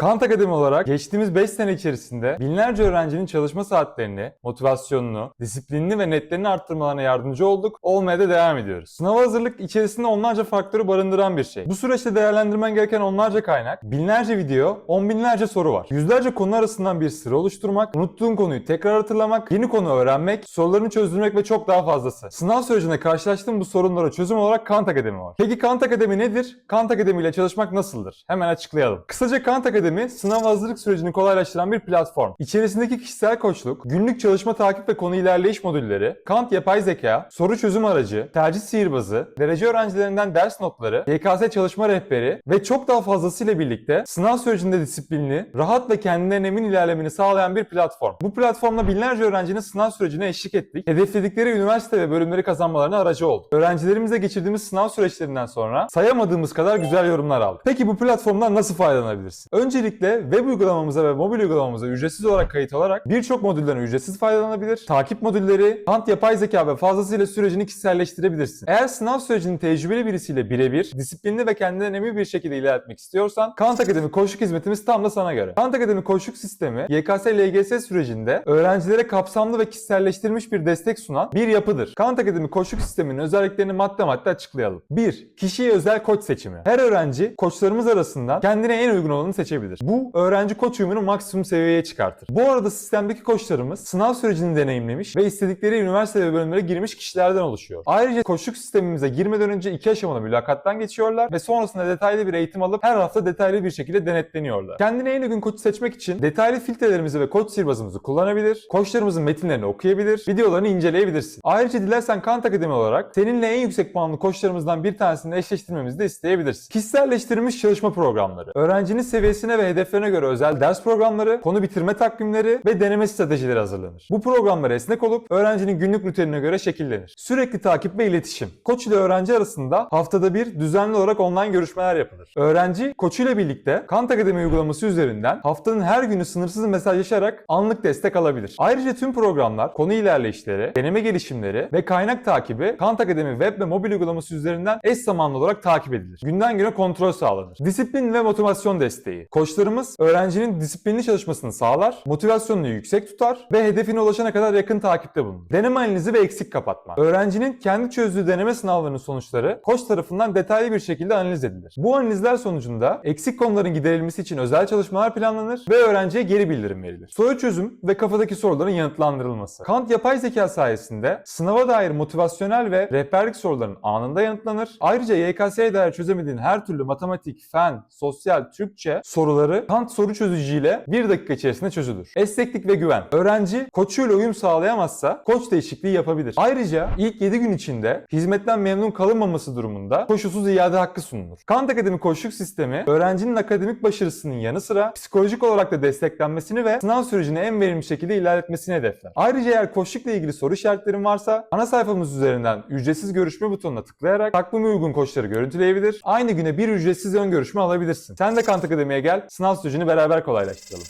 Kant Akademi olarak geçtiğimiz 5 sene içerisinde binlerce öğrencinin çalışma saatlerini, motivasyonunu, disiplinini ve netlerini arttırmalarına yardımcı olduk. Olmaya da devam ediyoruz. Sınava hazırlık içerisinde onlarca faktörü barındıran bir şey. Bu süreçte değerlendirmen gereken onlarca kaynak, binlerce video, on binlerce soru var. Yüzlerce konu arasından bir sıra oluşturmak, unuttuğun konuyu tekrar hatırlamak, yeni konu öğrenmek, sorularını çözdürmek ve çok daha fazlası. Sınav sürecinde karşılaştığım bu sorunlara çözüm olarak Kant Akademi var. Peki Kant Akademi nedir? Kant Akademi ile çalışmak nasıldır? Hemen açıklayalım. Kısaca Kant Akademi sınav hazırlık sürecini kolaylaştıran bir platform. İçerisindeki kişisel koçluk, günlük çalışma takip ve konu ilerleyiş modülleri, Kant yapay zeka, soru çözüm aracı, tercih sihirbazı, derece öğrencilerinden ders notları, YKS çalışma rehberi ve çok daha fazlasıyla birlikte sınav sürecinde disiplinli, rahat ve kendinden emin ilerlemeni sağlayan bir platform. Bu platformla binlerce öğrencinin sınav sürecine eşlik ettik. Hedefledikleri üniversite ve bölümleri kazanmalarına aracı oldu. Öğrencilerimizle geçirdiğimiz sınav süreçlerinden sonra sayamadığımız kadar güzel yorumlar aldık. Peki bu platformdan nasıl faydalanabilirsin? Öncelikle web uygulamamıza ve mobil uygulamamıza ücretsiz olarak kayıt olarak birçok modülden ücretsiz faydalanabilir. Takip modülleri, Kant yapay zeka ve fazlasıyla sürecini kişiselleştirebilirsin. Eğer sınav sürecini tecrübeli birisiyle birebir, disiplinli ve kendinden emin bir şekilde ilerletmek istiyorsan Kant Akademi koçluk hizmetimiz tam da sana göre. Kant Akademi koçluk sistemi YKS LGS sürecinde öğrencilere kapsamlı ve kişiselleştirilmiş bir destek sunan bir yapıdır. Kant Akademi koçluk sisteminin özelliklerini madde madde açıklayalım. 1. Kişiye özel koç seçimi. Her öğrenci koçlarımız arasından kendine en uygun olanı seçebilir. Bu öğrenci koç uyumunu maksimum seviyeye çıkartır. Bu arada sistemdeki koçlarımız sınav sürecini deneyimlemiş ve istedikleri üniversite ve bölümlere girmiş kişilerden oluşuyor. Ayrıca koçluk sistemimize girmeden önce iki aşamalı mülakattan geçiyorlar ve sonrasında detaylı bir eğitim alıp her hafta detaylı bir şekilde denetleniyorlar. Kendine en uygun koçu seçmek için detaylı filtrelerimizi ve koç sihirbazımızı kullanabilir, koçlarımızın metinlerini okuyabilir, videolarını inceleyebilirsin. Ayrıca dilersen Kant Akademi olarak seninle en yüksek puanlı koçlarımızdan bir tanesini eşleştirmemizi de isteyebilirsin. Kişiselleştirilmiş çalışma programları, öğrencinin seviyesine ve hedeflerine göre özel ders programları, konu bitirme takvimleri ve deneme stratejileri hazırlanır. Bu programlar esnek olup öğrencinin günlük rutinine göre şekillenir. Sürekli takip ve iletişim. Koç ile öğrenci arasında haftada bir düzenli olarak online görüşmeler yapılır. Öğrenci koçuyla birlikte Kant Akademi uygulaması üzerinden haftanın her günü sınırsız mesajlaşarak anlık destek alabilir. Ayrıca tüm programlar, konu ilerleyişleri, deneme gelişimleri ve kaynak takibi Kant Akademi web ve mobil uygulaması üzerinden eş zamanlı olarak takip edilir. Günden güne kontrol sağlanır. Disiplin ve motivasyon desteği. Koçlarımız öğrencinin disiplinli çalışmasını sağlar, motivasyonunu yüksek tutar ve hedefine ulaşana kadar yakın takipte bulunur. Deneme analizi ve eksik kapatma. Öğrencinin kendi çözdüğü deneme sınavlarının sonuçları koç tarafından detaylı bir şekilde analiz edilir. Bu analizler sonucunda eksik konuların giderilmesi için özel çalışmalar planlanır ve öğrenciye geri bildirim verilir. Soru çözüm ve kafadaki soruların yanıtlandırılması. Kant yapay zeka sayesinde sınava dair motivasyonel ve rehberlik soruların anında yanıtlanır. Ayrıca YKS'ye dair çözemediğin her türlü matematik, fen, sosyal, Türkçe soruları Kant soru çözücüyle bir dakika içerisinde çözülür. Esneklik ve güven. Öğrenci koçuyla uyum sağlayamazsa koç değişikliği yapabilir. Ayrıca ilk 7 gün içinde hizmetten memnun kalınmaması durumunda koşulsuz iade hakkı sunulur. Kant Akademi koçluk sistemi öğrencinin akademik başarısının yanı sıra psikolojik olarak da desteklenmesini ve sınav sürecini en verimli şekilde ilerletmesini hedefler. Ayrıca eğer koçlukla ilgili soru işaretlerin varsa ana sayfamız üzerinden ücretsiz görüşme butonuna tıklayarak takvime uygun koçları görüntüleyebilir. Aynı güne bir ücretsiz ön görüşme alabilirsin. Sen de Kant Akademi'ye gel, sınav sürecini beraber kolaylaştıralım.